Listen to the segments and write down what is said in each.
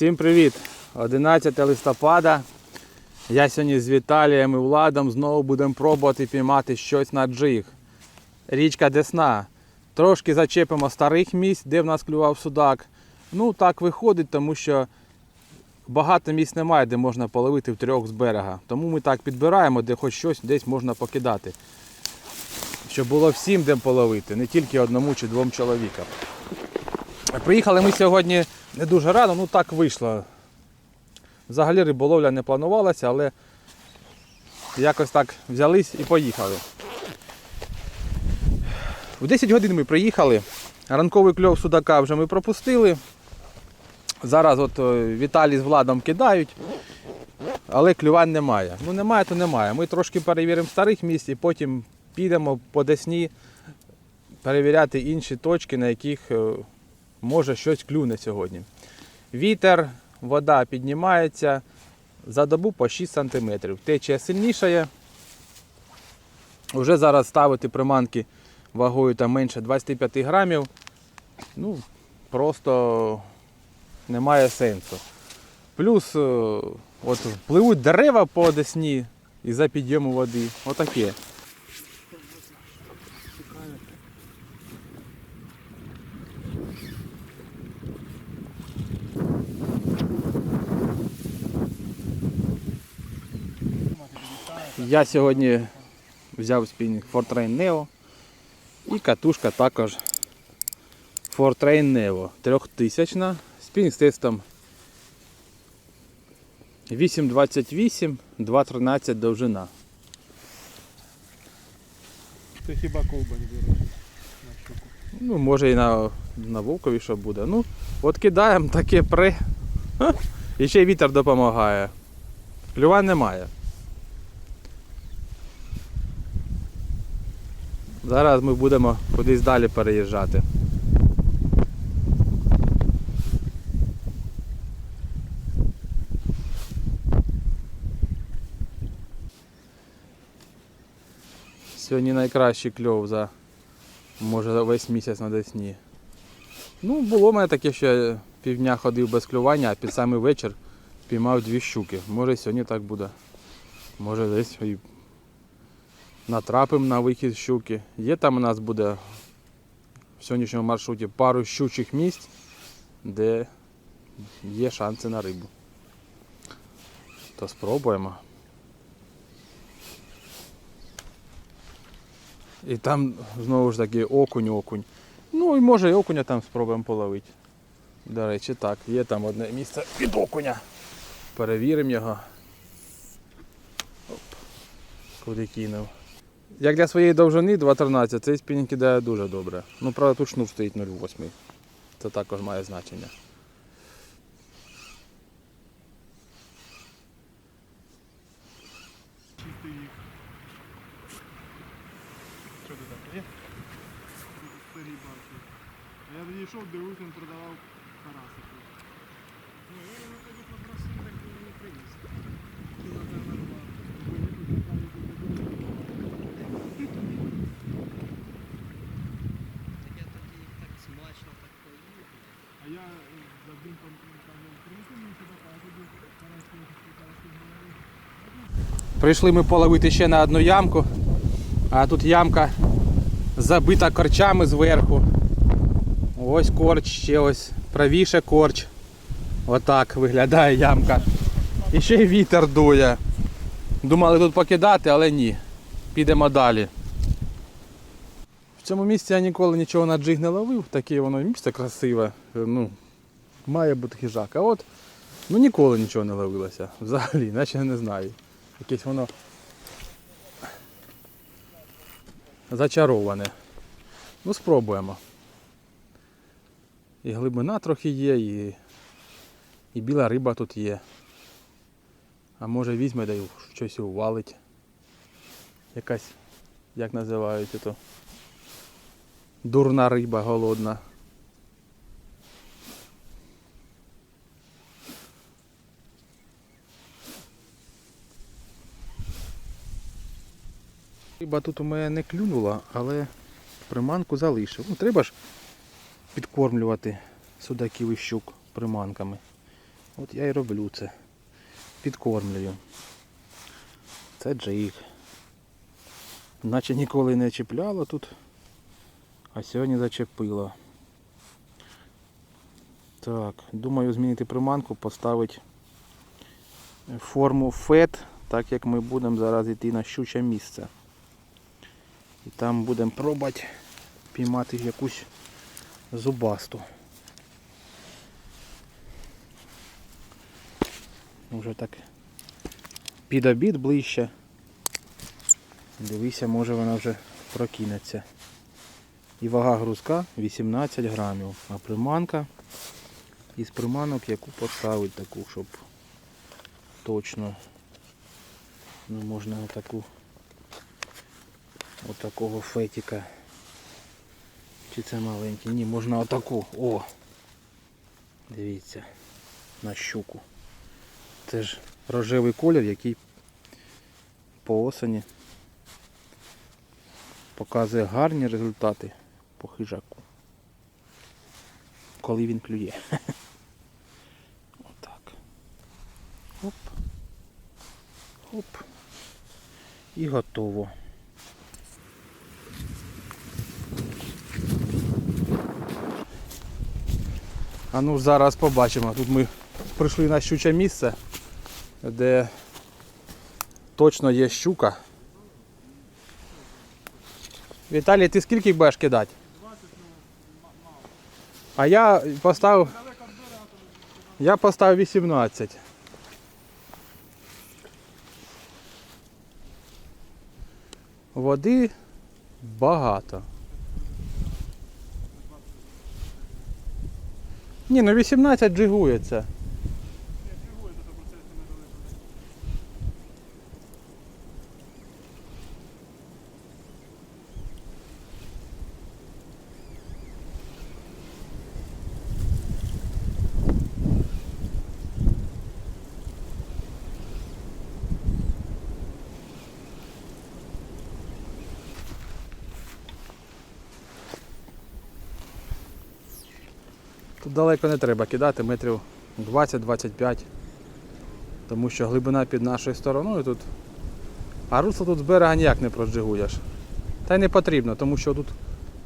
Всім привіт! 11 листопада. Я сьогодні з Віталієм і Владом знову будемо пробувати піймати щось на джиг. Річка Десна. Трошки зачепимо старих місць, де в нас клював судак. Ну так виходить, тому що багато місць немає, де можна половити в трьох з берега. Тому ми так підбираємо, де хоч щось десь можна покидати. Щоб було всім де половити, не тільки одному чи двом чоловікам. Приїхали ми сьогодні не дуже рано, ну так вийшло. Взагалі риболовля не планувалася, але якось так взялись і поїхали. В 10 годин ми приїхали. Ранковий кльов судака вже ми пропустили. Зараз от е, Віталій з Владом кидають, але клювань немає. Ну немає, то немає. Ми трошки перевіримо старих місць і потім підемо по Десні перевіряти інші точки, на яких е, може щось клюне сьогодні. Вітер, вода піднімається за добу по 6 см. Течія сильнішає. Вже зараз ставити приманки вагою там менше 25 грамів. Ну, просто немає сенсу. Плюс е, от пливуть дерева по десні із-за підйому води. Отаке. Я сьогодні взяв спінінг Fortrain Neo і катушка також Fortrain Neo 3000 спінінг з тестом 8,28, 2,13 довжина. Це хіба ковба не береш на щуку. Ну, може і на, на вовкові що буде. Ну, от кидаємо таке при. І ще й вітер допомагає. Клювань немає. Зараз ми будемо кудись далі переїжджати. Сьогодні найкращий кльов за може за весь місяць на Десні. Ну, було в мене таке, що я півдня ходив без клювання, а під самий вечір піймав дві щуки. Може сьогодні так буде. Може десь натрапимо на вихід щуки. Є там у нас буде в сьогоднішньому маршруті пару щучих місць, де є шанси на рибу. То спробуємо. І там знову ж таки окунь, окунь. Ну і може і окуня там спробуємо половити. До речі, так, є там одне місце від окуня. Перевіримо його. Оп. Куди кинув. Як для своєї довжини 2.13 цей спінінг кидає дуже добре. Ну, правда, тут шнур стоїть 0,8. Це також має значення. Чистий їх. Що ти там? Є? Старі баки. Я тоді йшов, дивився, він продавав карасики. Ні, я його тоді попросив, так він не приніс. Кілограма два. Так я тоді їх так смачно так поїв. А я е, за один там кажу, принеси мені сюди, а тоді караски, караски говорив. Прийшли ми половити ще на одну ямку, а тут ямка забита корчами зверху. Ось корч, ще ось правіше корч. Отак виглядає ямка. І ще й вітер дує. Думали тут покидати, але ні. Підемо далі. В цьому місці я ніколи нічого на джиг не ловив, таке воно місце красиве. Ну, має бути хижак. А от ну ніколи нічого не ловилося. Взагалі, наче не знаю. Якесь воно зачароване. Ну, спробуємо. І глибина трохи є, і, і біла риба тут є. А може візьме да й щось увалить. Якась, як називають то дурна риба голодна. Риба тут у мене не клюнула, але приманку залишив. Ну, треба ж підкормлювати судаків і щук приманками. От я і роблю це. Підкормлюю. Це джиг. Наче ніколи не чіпляло тут, а сьогодні зачепило. Так, думаю змінити приманку, поставити форму фет, так як ми будемо зараз йти на щуче місце. Там будемо пробувати піймати якусь зубасту. Уже так під обід ближче. Дивися, може вона вже прокинеться. І вага грузка 18 грамів. А приманка із приманок, яку поставить таку, щоб точно ну, можна отаку отакого фетіка. Чи це маленький? Ні, можна отаку. О! Дивіться. На щуку. Це ж рожевий колір, який по осені показує гарні результати по хижаку. Коли він клює. Отак. Оп. Оп. І готово. А ну зараз побачимо. Тут ми прийшли на щуче місце, де точно є щука. Віталій, ти скільки будеш кидати? 20, ну, мало. А я поставив. Я поставив 18. Води багато. Ні, ну 18 джигується. Далеко не треба кидати, метрів 20-25. Тому що глибина під нашою стороною тут. А русло тут з берега ніяк не проджигуєш. Та й не потрібно, тому що тут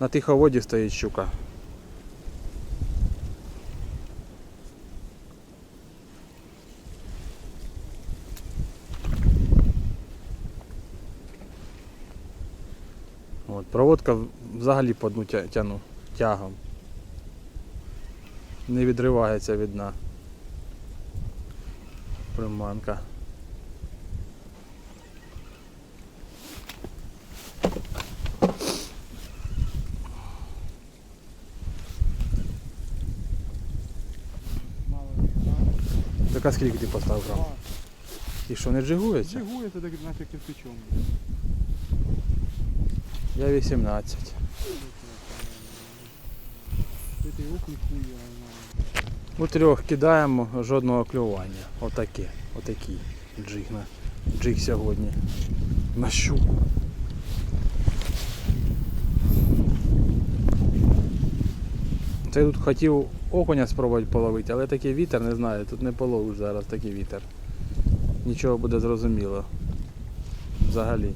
на тиховоді стоїть щука. От, проводка взагалі по дну тя- тяну тягом. Не відривається від дна. Приманка. Так а скільки ти поставив грам? І що не джигується? Жигує, це так наче кирпичом. Я 18. Це окунь хуй, я знаю. У трьох кидаємо жодного клювання. Отаке. Отакий джиг на джиг сьогодні. На щуку. Це тут хотів окуня спробувати половити, але такий вітер, не знаю, тут не половиш зараз такий вітер. Нічого буде зрозуміло. Взагалі.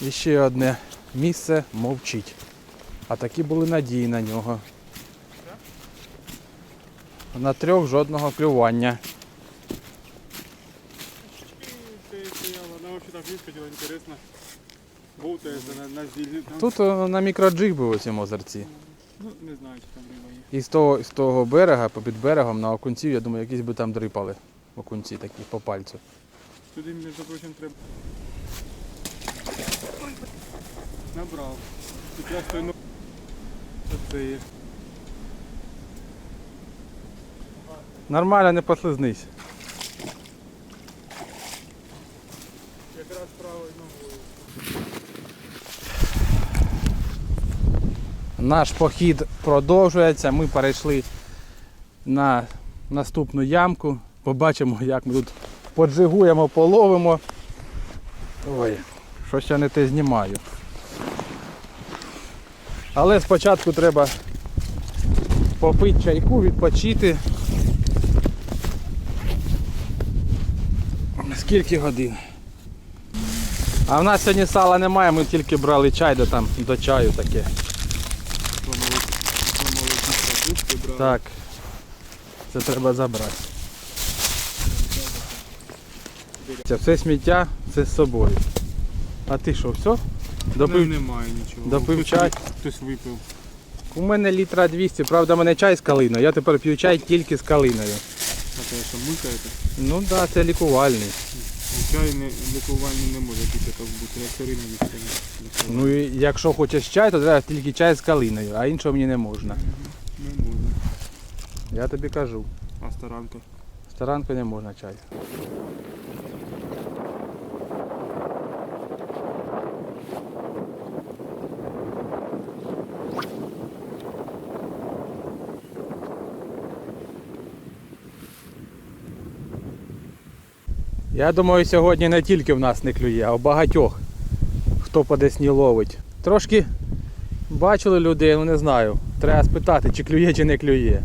І ще одне місце мовчить. А такі були надії на нього. На трьох жодного клювання. Тут е, на мікроджиг був у цьому озерці. Ну, не знаю, чи там риба є. І з того, з того берега, попід берегом, на окунців, я думаю, якісь би там дрипали. Окунці такі по пальцю. Сюди, між прочим, треба. Набрав. Тут я стою, ну... Це є. Нормально, не послизнись. Якраз правою ногою. Наш похід продовжується. Ми перейшли на наступну ямку. Побачимо, як ми тут поджигуємо, половимо. Ой, щось я не те знімаю. Але спочатку треба попити чайку, відпочити. Скільки годин? А в нас сьогодні сала немає, ми тільки брали чай до, там, до чаю таке. Так. Це треба забрати. Це все сміття, все з собою. А ти що, все? Ну, Допив? немає нічого. допив Хтось чай? ви- Хтось випив. У мене літра 200, правда, в мене чай з калиною. Я тепер п'ю чай тільки з калиною. А те, що мулькаєте? Ну так, да, це лікувальний. Чай не, лікувальний не може тільки так бути, як сирий не. Ну і якщо хочеш чай, то треба тільки чай з калиною, а іншого мені не можна. Не можна. Я тобі кажу. А старанка? Старанку не можна чай. Я думаю, сьогодні не тільки в нас не клює, а в багатьох, хто по десні ловить. Трошки бачили людей, ну не знаю. Треба спитати, чи клює, чи не клює.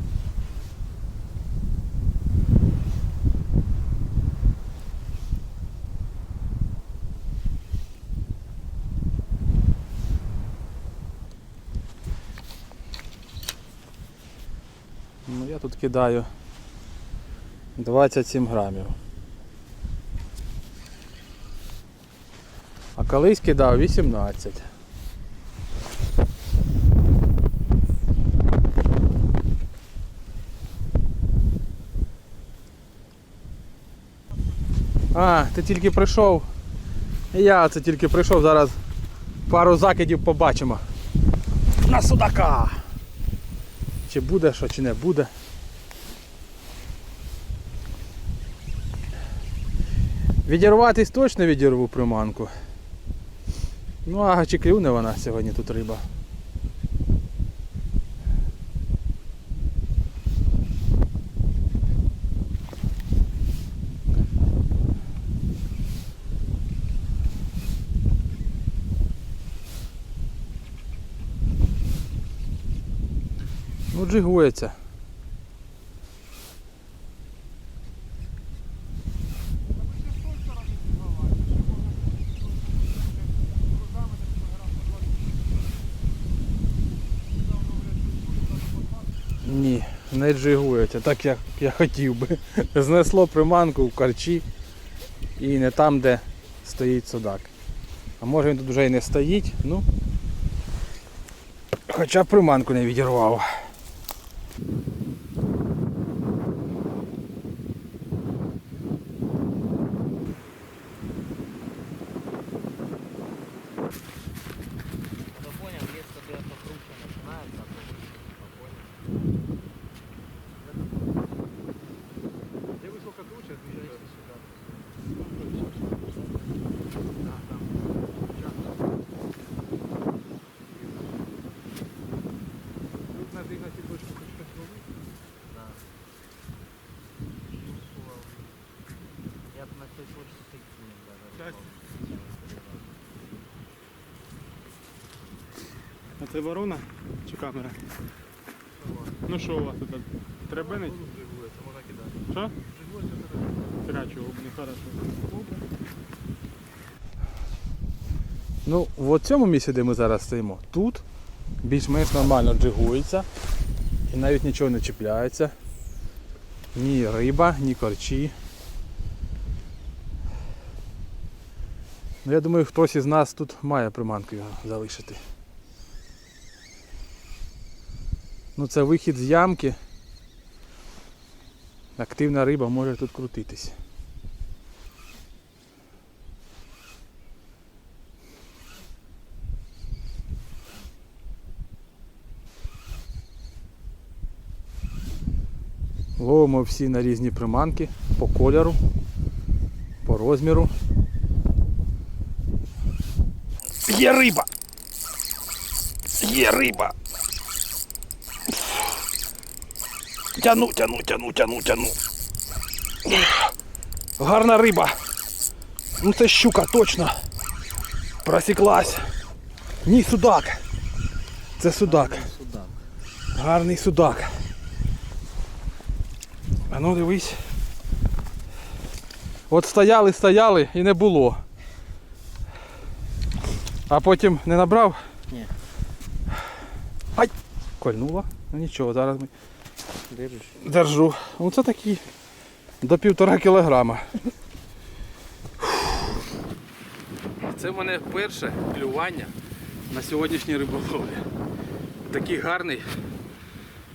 Ну, я тут кидаю 27 грамів. А колись кидав 18. А, ти тільки прийшов. Я це тільки прийшов, зараз пару закидів побачимо. На судака! Чи буде що, чи не буде. Відірватись точно відірву приманку. Ну а чи клюне вона сьогодні тут риба. Ну джигується. Не джигується, так як я хотів би. Знесло приманку в карчі і не там, де стоїть судак. А може він тут вже і не стоїть, ну. Хоча приманку не відірвав. Я понял, если где то круче начинается, то выше, понял. Де висока круче, двигаєшся сюди. Тут на ти на ці точку хоч щось ловив? Да. Я б на той точке стыкнул даже. Так. рукой. А це ворона чи камера? Ну що у вас тут? Требенить? Що? Крачу, не хорошо. Ну, в цьому місці, де ми зараз стоїмо, тут більш-менш нормально джигується і навіть нічого не чіпляється. Ні риба, ні корчі. Ну, я думаю, хтось із нас тут має приманку його залишити. Ну це вихід з ямки. Активна риба може тут крутитись. Ловимо всі на різні приманки по кольору, по розміру. Є риба! Є риба! Тяну, тяну, тяну, тяну, тяну. Гарна риба. Ну це щука, точно. Просіклась. Ні, судак. Це судак. Гарний судак. А ну дивись. От стояли, стояли і не було. А потім не набрав? Ні. Ай! Кольнула. Ну нічого, зараз ми Держиш. держу. Оце такі до півтора кілограма. Це в мене перше клювання на сьогоднішній риболовлі. Такий гарний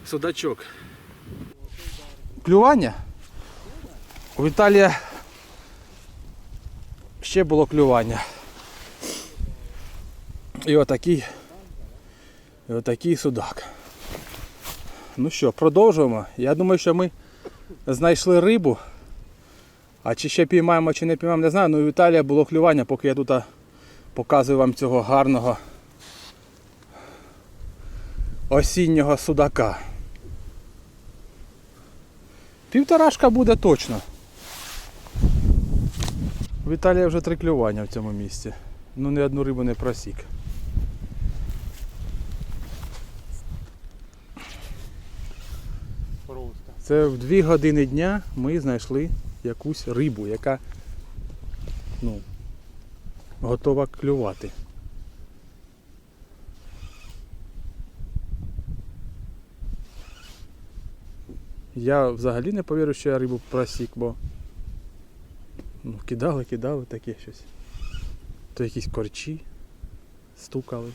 судачок. Клювання? У Віталія ще було клювання. І отакий, і отакий судак. Ну що, продовжуємо. Я думаю, що ми знайшли рибу. А чи ще піймаємо, чи не піймаємо, не знаю. Ну, у Віталія було клювання, поки я тут показую вам цього гарного осіннього судака. Півторашка буде точно. У Віталія вже три клювання в цьому місці. Ну ні одну рибу не просік. Просто. Це в 2 години дня ми знайшли якусь рибу, яка ну, готова клювати. Я взагалі не повірю, що я рибу просік, бо ну, кидали, кидали таке щось. То якісь корчі стукали.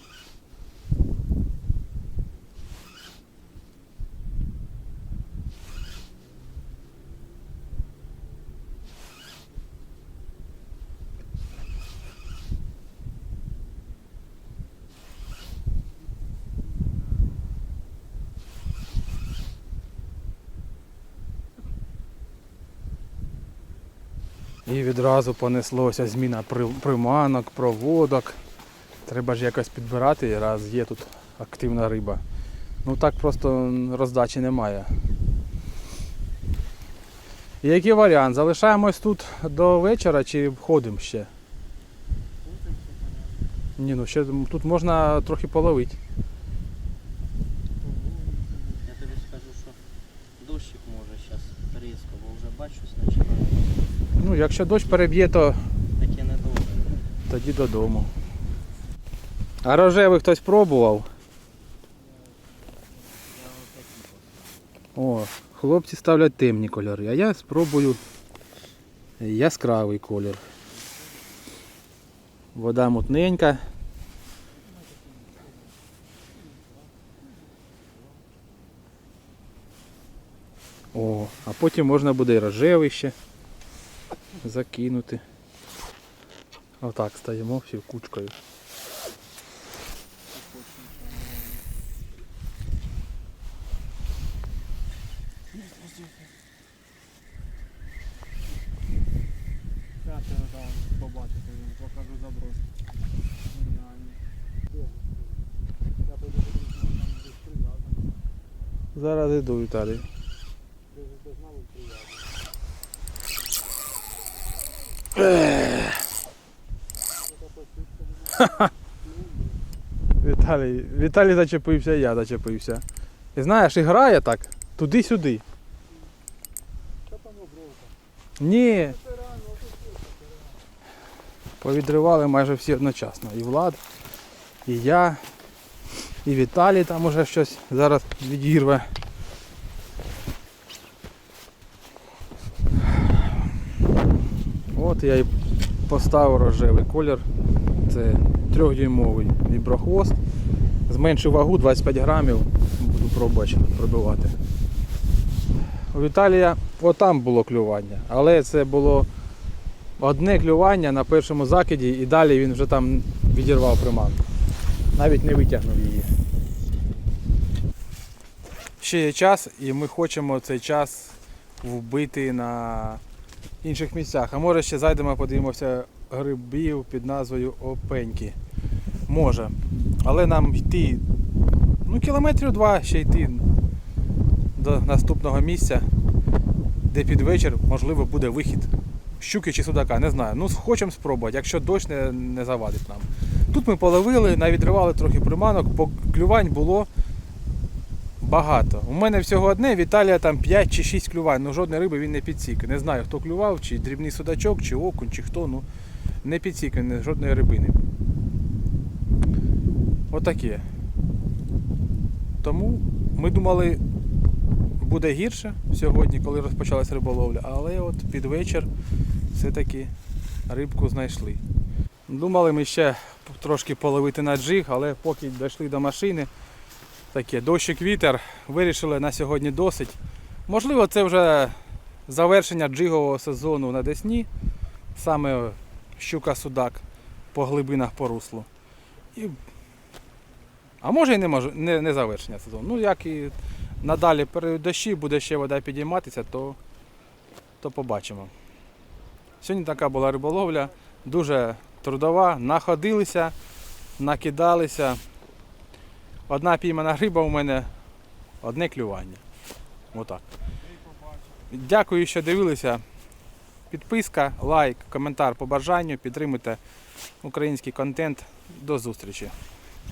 І відразу понеслося зміна приманок, проводок. Треба ж якось підбирати, раз є тут активна риба. Ну так просто роздачі немає. Який варіант? Залишаємось тут до вечора чи входимо ще? Ні, ну ще тут можна трохи половити. Я тобі скажу, що дощик може зараз різко, бо вже бачу починає. Ну, якщо дощ переб'є, то тоді додому. А рожевий хтось пробував? О, хлопці ставлять темні кольори, а я спробую яскравий колір. Вода мутненька. О, а потім можна буде і рожевий ще закинути. Отак стаємо всі кучкою. Побачите, покажу заброс. Зараз іду, Віталій. Десь десь мабуть прив'язаний. Віталій, Віталій зачепився, я зачепився. І знаєш, і грає так, туди-сюди. Ні, повідривали майже всі одночасно. І Влад, і я, і Віталій там уже щось зараз відірве. От я і поставив рожевий колір. Це трьохдюймовий віброхвост. Зменшив вагу 25 грамів. Буду пробувати пробивати. У Віталія отам було клювання, але це було одне клювання на першому закиді і далі він вже там відірвав приманку. Навіть не витягнув її. Ще є час і ми хочемо цей час вбити на інших місцях. А може ще зайдемо, подивимося грибів під назвою Опеньки. Може. Але нам йти ну, кілометрів два ще йти до наступного місця, де під вечір можливо буде вихід щуки чи судака, не знаю. Ну, хочемо спробувати, якщо дощ не, не завадить нам. Тут ми половили, навідривали трохи приманок, по клювань було багато. У мене всього одне, Віталія там 5 чи 6 клювань, ну жодної риби він не підсік. Не знаю, хто клював, чи дрібний судачок, чи окунь, чи хто, ну не підсік жодної рибини. Отаке. Тому ми думали, буде гірше сьогодні, коли розпочалась риболовля, але от під вечір все-таки рибку знайшли. Думали ми ще трошки половити на джиг, але поки дійшли до машини, таке дощик вітер, вирішили на сьогодні досить. Можливо, це вже завершення джигового сезону на Десні, саме щука-судак по глибинах по руслу. І... А може і не, може, не, не завершення сезону. Ну, як і надалі при дощі буде ще вода підійматися, то, то побачимо. Сьогодні така була риболовля, дуже трудова, находилися, накидалися. Одна піймана гриба у мене, одне клювання. Отак. Дякую, що дивилися. Підписка, лайк, коментар по бажанню. Підтримуйте український контент. До зустрічі.